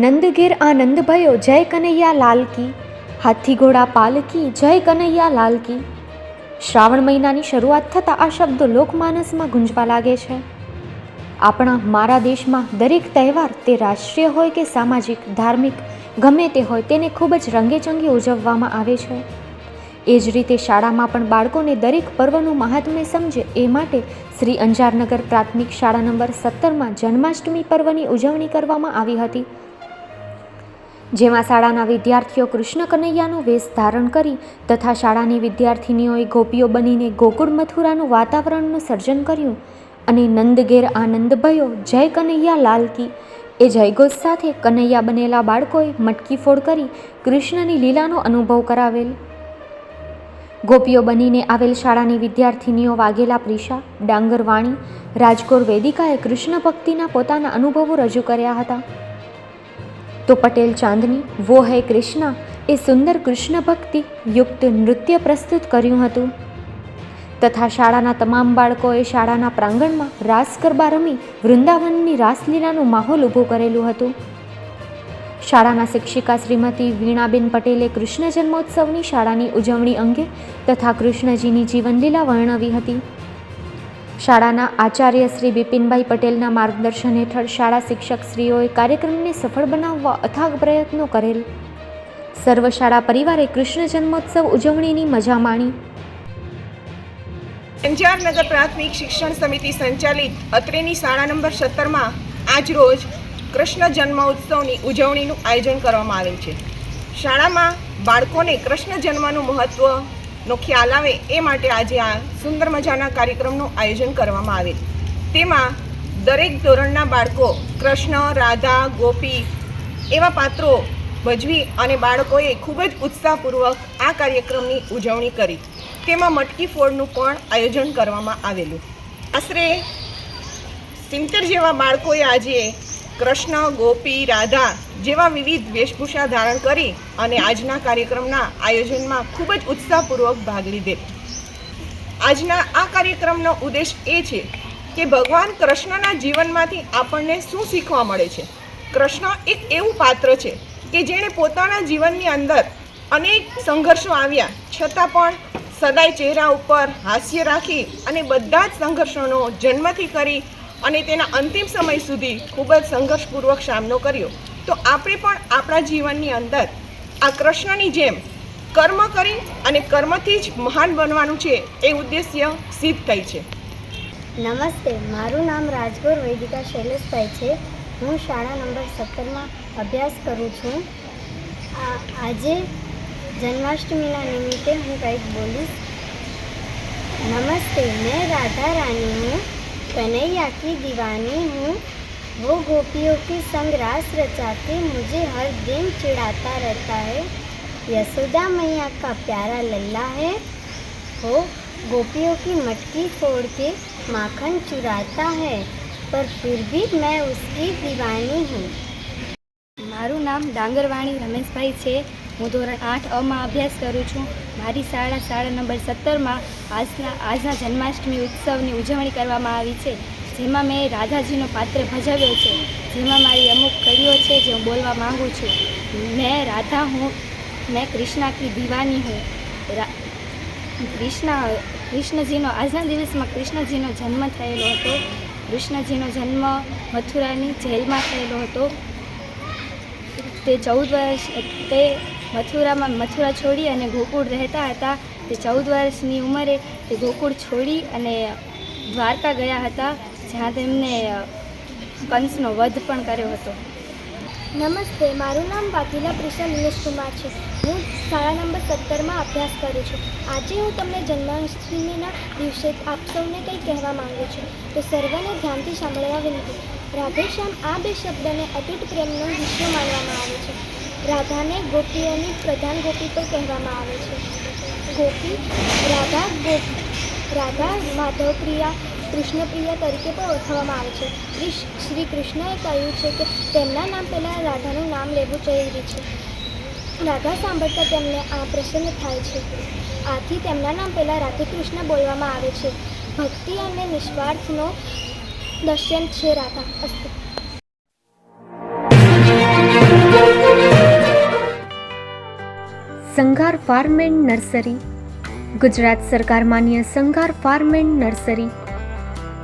નંદગીર આનંદ ભયો જય કનૈયા લાલ કી હાથી ઘોડા પાલકી, જય કનૈયા લાલ કી શ્રાવણ મહિનાની શરૂઆત થતાં આ શબ્દો લોકમાનસમાં ગુંજવા લાગે છે. આપણા, મારા દેશમાં દરેક તહેવાર તે રાષ્ટ્રીય હોય કે સામાજિક, ધાર્મિક, ગમે તે હોય તેને ખૂબ જ રંગેચંગી ઉજવવામાં આવે છે. એ જ રીતે શાળામાં પણ બાળકોને દરેક પર્વનું મહાત્મ્ય સમજે એ માટે શ્રી અંજારનગર પ્રાથમિક શાળા નંબર સત્તરમાં જન્માષ્ટમી પર્વની ઉજવણી કરવામાં આવી હતી. જેમાં શાળાના વિદ્યાર્થીઓ કૃષ્ણ કનૈયાનો વેશ ધારણ કરી તથા શાળાની વિદ્યાર્થિનીઓએ ગોપીઓ બનીને ગોકુળ મથુરાનું વાતાવરણનું સર્જન કર્યું અને નંદગેર આનંદ ભયો જય કનૈયા લાલ કી. એ જયઘોષ સાથે કનૈયા બનેલા બાળકોએ મટકી ફોડ કરી કૃષ્ણની લીલાનો અનુભવ કરાવેલ. ગોપીઓ બનીને આવેલ શાળાની વિદ્યાર્થિનીઓ વાઘેલા પ્રિશા ડાંગરવાણી, રાજકોર વેદિકાએ કૃષ્ણ ભક્તિના પોતાના અનુભવો રજૂ કર્યા હતા. તો પટેલ ચાંદની વો હે કૃષ્ણ એ સુંદર કૃષ્ણ ભક્તિ યુક્ત નૃત્ય પ્રસ્તુત કર્યું હતું તથા શાળાના તમામ બાળકોએ શાળાના પ્રાંગણમાં રાસ ગરબા રમી વૃંદાવનની રાસલીલાનું માહોલ ઊભું કરેલું હતું. શાળાના શિક્ષિકા શ્રીમતી વીણાબેન પટેલે કૃષ્ણ જન્મોત્સવની શાળાની ઉજવણી અંગે તથા કૃષ્ણજીની જીવનલીલા વર્ણવી હતી. શાળાના આચાર્ય શ્રી બિપિનભાઈ પટેલના માર્ગદર્શન હેઠળ શાળા શિક્ષક શ્રીઓએ કાર્યક્રમને સફળ બનાવવા અથાગ પ્રયત્નો કરેલ. સર્વ શાળા પરિવારે કૃષ્ણ જન્મોત્સવ ઉજવણીની મજા માણી. અંજારનગર પ્રાથમિક શિક્ષણ સમિતિ સંચાલિત અત્રેની શાળા નંબર સત્તરમાં આજ રોજ કૃષ્ણ જન્મોત્સવની ઉજવણીનું આયોજન કરવામાં આવેલ છે. શાળામાં બાળકોને કૃષ્ણ જન્મનું મહત્વનો ખ્યાલ આવે એ માટે આજે આ સુંદર મજાના કાર્યક્રમનું આયોજન કરવામાં આવેલ તેમાં દરેક ધોરણના બાળકો કૃષ્ણ, રાધા, ગોપી એવા પાત્રો ભજવી અને બાળકોએ ખૂબ જ ઉત્સાહપૂર્વક આ કાર્યક્રમની ઉજવણી કરી. તેમાં મટકી ફોડનું પણ આયોજન કરવામાં આવેલું. આશરે સિત્તેર જેવા બાળકોએ આજે કૃષ્ણ, ગોપી, રાધા જેવા વિવિધ વેશભૂષા ધારણ કરી અને આજના કાર્યક્રમના આયોજનમાં ખૂબ જ ઉત્સાહપૂર્વક ભાગ લીધેલ આજના આ કાર્યક્રમનો ઉદ્દેશ એ છે કે ભગવાન કૃષ્ણના જીવનમાંથી આપણને શું શીખવા મળે છે? કૃષ્ણ એક એવું પાત્ર છે કે જેણે પોતાના જીવનની અંદર અનેક સંઘર્ષો આવ્યા, છતાં પણ સદાય ચહેરા ઉપર હાસ્ય રાખી અને બધા જ સંઘર્ષોનો જન્મથી કરી અને તેના અંતિમ સમય સુધી ખૂબ જ સંઘર્ષપૂર્વક સામનો કર્યો. તો આપણે પણ આપણા જીવનની અંદર આ કૃષ્ણની જેમ કર્મ કરી અને કર્મથી જ મહાન બનવાનું છે એ ઉદ્દેશ્ય સિદ્ધ થઈ છે. નમસ્તે, મારું નામ રાજગોર વૈદિકા શૈલેષભાઈ છે. હું શાળા નંબર સત્તરમાં અભ્યાસ કરું છું. આજે જન્માષ્ટમીના નિમિત્તે હું કંઈક બોલીશ. નમસ્તે, મેં રાધા રાણીનું હું કનૈયા કી હું वो गोपियों के संग रास रचाते मुझे हर दिन चिढ़ाता रहता है यशोदा मैया का प्यारा लल्ला है वो गोपियों की मटकी फोड़ के माखन चुराता है पर फिर भी मैं उसकी दीवानी हूँ મારું નામ ડાંગરવાણી રમેશભાઈ છે હું ધોરણ આઠ અમાં અભ્યાસ કરું છું મારી શાળા શાળા નંબર સત્તરમાં આજના આજના જન્માષ્ટમી ઉત્સવની ઉજવણી કરવામાં આવી છે જેમાં મેં રાધાજીનો પાત્ર ભજવ્યો છે. જેમાં મારી અમુક કડીઓ છે જે હું બોલવા માગું છું. મેં રાધા હું, મેં કૃષ્ણા કી દીવાની હું. કૃષ્ણ, કૃષ્ણજીનો આજના દિવસમાં કૃષ્ણજીનો જન્મ થયેલો હતો. કૃષ્ણજીનો જન્મ મથુરાની જેલમાં થયેલો હતો. તે ચૌદ વર્ષ, તે મથુરામાં મથુરા છોડી અને ગોકુળ રહેતા હતા. તે ચૌદ વર્ષની ઉંમરે તે ગોકુળ છોડી અને દ્વારકા ગયા હતા. જ્યાં તેમને કંસનો વધ પણ કર્યો હતો. નમસ્તે, મારું નામ વાઘીલા પ્રિશા નિલેશકુમાર છે. હું શાળા નંબર સત્તરમાં અભ્યાસ કરું છું. આજે હું તમને જન્માષ્ટમીના દિવસે આપ સૌને કંઈ કહેવા માંગુ છું. તો સર્વને ધ્યાનથી સાંભળવા વિનંતી. રાધેશ્યામ, આ બે શબ્દને અતૂટ પ્રેમનો હિસ્સો માનવામાં આવે છે. રાધાને ગોપીઓની પ્રધાન ગોપી પણ કહેવામાં આવે છે. ગોપી, રાધા ગોપ, રાધા માધવપ્રિયા કૃષ્ણપ્રિય તરીકે પણ ઓળખવામાં આવે છે. શ્રી કૃષ્ણએ કહ્યું છે કે તેમના નામ પહેલાં રાધાનું નામ લેવું જરૂરી છે. રાધા સાંભળતા તેમને આ પ્રસન્ન થાય છે. આથી તેમના નામ પહેલાં રાધેકૃષ્ણ બોલવામાં આવે છે. ભક્તિ અને નિસ્વાર્થનો દર્શન છે રાધા અસ્તુ. Sanghar farm and nursery. Gujarat સરકાર માન્ય સંઘાર ફાર્મ એન્ડ નર્સરી.